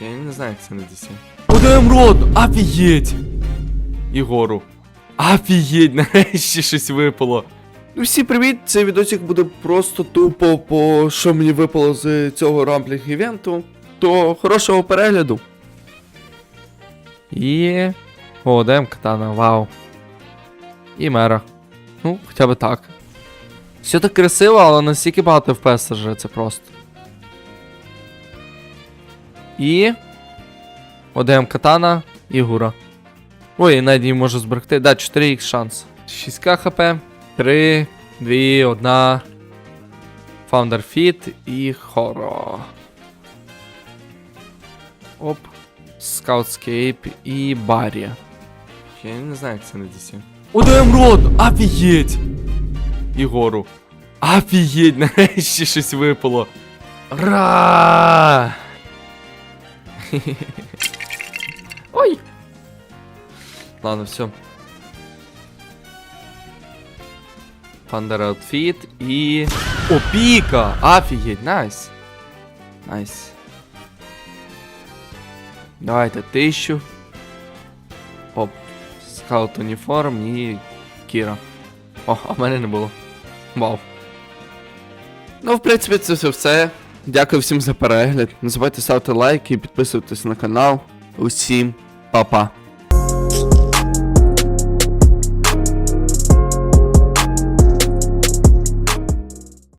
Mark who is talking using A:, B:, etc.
A: Я не знаю, як це на DC. Удаєм рот! Офігеть! Ігору. Офігеть, нарешті щось випало. Ну всі привіт, цей відосик буде просто тупо по що мені випало з цього рамблінг івенту. То хорошого перегляду. І. О, даємо катана, вау. І мера. Ну, хоча б так. Все так красиво, але настільки багато FPS вже це просто. І. Одаємо катана і гура. Ой, навіть її можу зберегти. Да, 4х шанс. 6к хп. 3, 2, 1. Founder Fit і Хоро. Оп. Scoutscape і Барі. Я не знаю, як це на DC. Удаєм рот! Офігеть! Ігору. Офігеть, нарешті щось випало. Ра! Ой! Ладно, все. Thunder Outfit і... О, піка! Офігеть, найс. Найс. Давайте тисячу. Оп. Скаут уніформ і Кіра. О, а мене не було. Вау. Ну, в принципі, це все все. Дякую всім за перегляд. Не забувайте ставити лайки підписуватись на канал. Усім па-па.